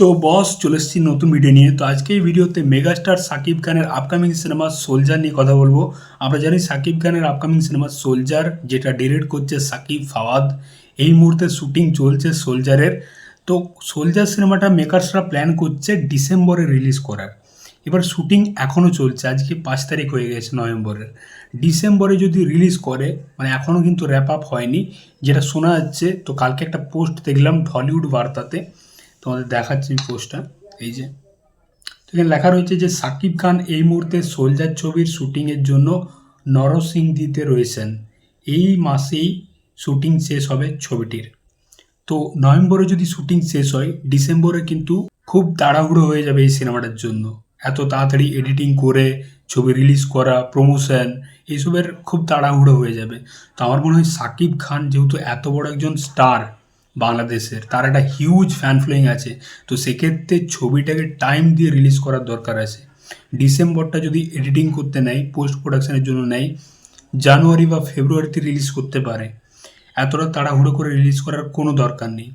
তো বস, চলে এসেছি নতুন ভিডিও নিয়ে। তো আজকে এই ভিডিওতে মেগাস্টার সাকিব খানের আপকামিং সিনেমা সোলজার নিয়ে কথা বলব। আমরা জানি সাকিব খানের আপকামিং সিনেমা সোলজার যেটা ডিরেক্ট করছে সাকিব, ফাওয়াদ। এই মুহূর্তে শুটিং চলছে সোলজারের তো সোলজার সিনেমাটা মেকার্সরা প্ল্যান করছে ডিসেম্বরে রিলিজ করার। এবার শুটিং এখনও চলছে, আজকে পাঁচ তারিখ হয়ে গেছে নভেম্বরের। ডিসেম্বরে যদি রিলিজ করে মানে এখনও কিন্তু র্যাপ আপ হয়নি, যেটা শোনা যাচ্ছে, তো কালকে একটা পোস্ট দেখলাম ঢলিউড বার্তাতে। তোমাদের দেখাচ্ছি পোস্টটা এই যে। এখানে লেখা রয়েছে যে, সাকিব খান এই মুহূর্তে সোলজার ছবির শুটিংয়ের জন্য নরসিংদীতে রয়েছেন। এই মাসেই শুটিং শেষ হবে ছবিটির। তো নভেম্বরে যদি শুটিং শেষ হয়, ডিসেম্বরে কিন্তু খুব তাড়াহুড়ো হয়ে যাবে এই সিনেমাটার জন্য। এত তাড়াতাড়ি এডিটিং করে, ছবি রিলিজ করা প্রমোশন এইসবের খুব তাড়াহুড়ো হয়ে যাবে। তো আমার মনে হয় সাকিব খান যেহেতু এত বড় একজন স্টার বাংলাদেশের। তার একটা হিউজ ফ্যান ফ্লোয়িং আছে। তো সেক্ষেত্রে ছবিটাকে টাইম দিয়ে রিলিজ করার দরকার আছে। ডিসেম্বরটা যদি এডিটিং করতে নেয় পোস্ট প্রোডাকশানের জন্য নেয়, জানুয়ারি বা ফেব্রুয়ারিতে রিলিজ করতে পারে। এতটা তাড়াহুড়ো করে রিলিজ করার কোনো দরকার নেই।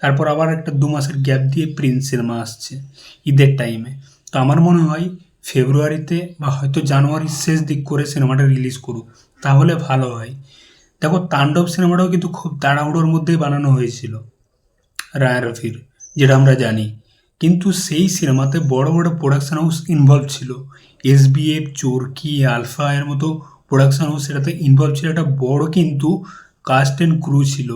তারপর আবার একটা দু মাসের গ্যাপ দিয়ে প্রিন্স সিনেমা আসছে ঈদের টাইমে তো আমার মনে হয় ফেব্রুয়ারিতে বা হয়তো জানুয়ারির শেষ দিক করে সিনেমাটা রিলিজ করুক, তাহলে ভালো হয়। দেখো তাণ্ডব সিনেমাটাও কিন্তু খুব তাড়াহুড়োর মধ্যেই বানানো হয়েছিল রায় রফির যেটা আমরা জানি। কিন্তু সেই সিনেমাতে বড় বড় প্রোডাকশন হাউস ইনভলভ ছিল। এস বিএফ চোরকি, আলফা এর মতো প্রোডাকশন হাউস সেটাতে ইনভলভ ছিল। একটা বড় কিন্তু কাস্ট অ্যান্ড ক্রু ছিল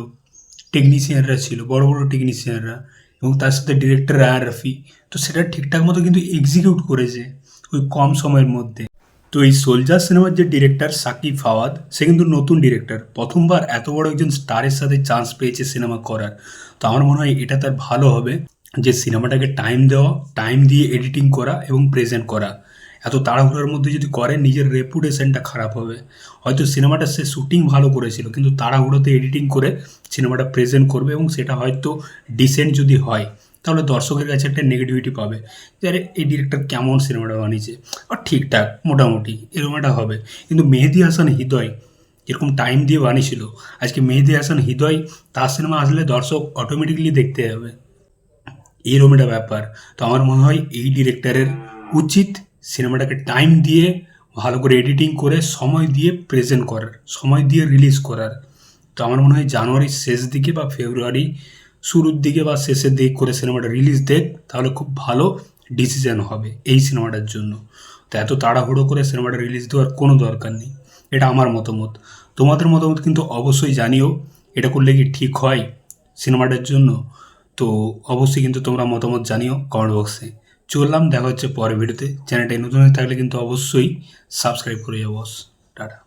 টেকনিশিয়ানরা ছিল, বড় বড় টেকনিশিয়ানরা এবং তার সাথে ডিরেক্টর রায়ান রফি তো সেটা ঠিকঠাক মতো কিন্তু এক্সিকিউট করেছে, ওই কম সময়ের মধ্যে। তো এই সোলজার সিনেমার যে ডিরেক্টর সাকিব ফাওয়াদ, সে কিন্তু নতুন ডিরেক্টর প্রথমবার এত বড় একজন স্টারের সাথে চান্স পেয়েছে সিনেমা করার। তো আমার মনে হয় এটা তার ভালো হবে যে সিনেমাটাকে টাইম দেওয়া টাইম দিয়ে এডিটিং করা এবং প্রেজেন্ট করা। এত তাড়াহুড়োর মধ্যে যদি করে, নিজের রেপুটেশনটা খারাপ হবে। হয়তো সিনেমাটা সে শ্যুটিং ভালো করেছিল, কিন্তু তাড়াহুড়োতে এডিটিং করে সিনেমাটা প্রেজেন্ট করবে এবং সেটা হয়তো ডিসেন্ট যদি হয়। তাহলে দর্শকের কাছে একটা নেগেটিভিটি পাবে যে, আরে, এই ডিরেক্টর কেমন সিনেমাটা বানিয়েছে? আর ঠিকঠাক, মোটামুটি এরকম একটা হবে। কিন্তু মেহেদি হাসান হৃদয় যেরকম টাইম দিয়ে বানিয়েছিল, আজকে মেহেদি হাসান হৃদয় তার সিনেমা আসলে দর্শক অটোমেটিকলি দেখতে যাবে। এইরকম একটা ব্যাপার। তো আমার মনে হয় এই ডিরেক্টরের উচিত সিনেমাটাকে টাইম দিয়ে ভালো করে এডিটিং করে, সময় দিয়ে প্রেজেন্ট করার, সময় দিয়ে রিলিজ করার। তো আমার মনে হয় জানুয়ারির শেষ দিকে বা ফেব্রুয়ারি শুরুর দিকে বা শেষের দিক করে সিনেমাটা রিলিজ দেখ, তাহলে খুব ভালো ডিসিশন হবে এই সিনেমাটার জন্য। তো এত তাড়াহুড়ো করে সিনেমাটা রিলিজ দেওয়ার কোনো দরকার নেই। এটা আমার মতামত। তোমাদের মতামত কিন্তু অবশ্যই জানিও, এটা করলে কি ঠিক হয় সিনেমাটার জন্য? তো অবশ্যই কিন্তু তোমরা মতামত জানিও কমেন্ট বক্সে চললাম, দেখা হচ্ছে পরের ভিডিওতে চ্যানেলটাই নতুন হয়ে থাকলে কিন্তু অবশ্যই সাবস্ক্রাইব করে যাও বস টাটা।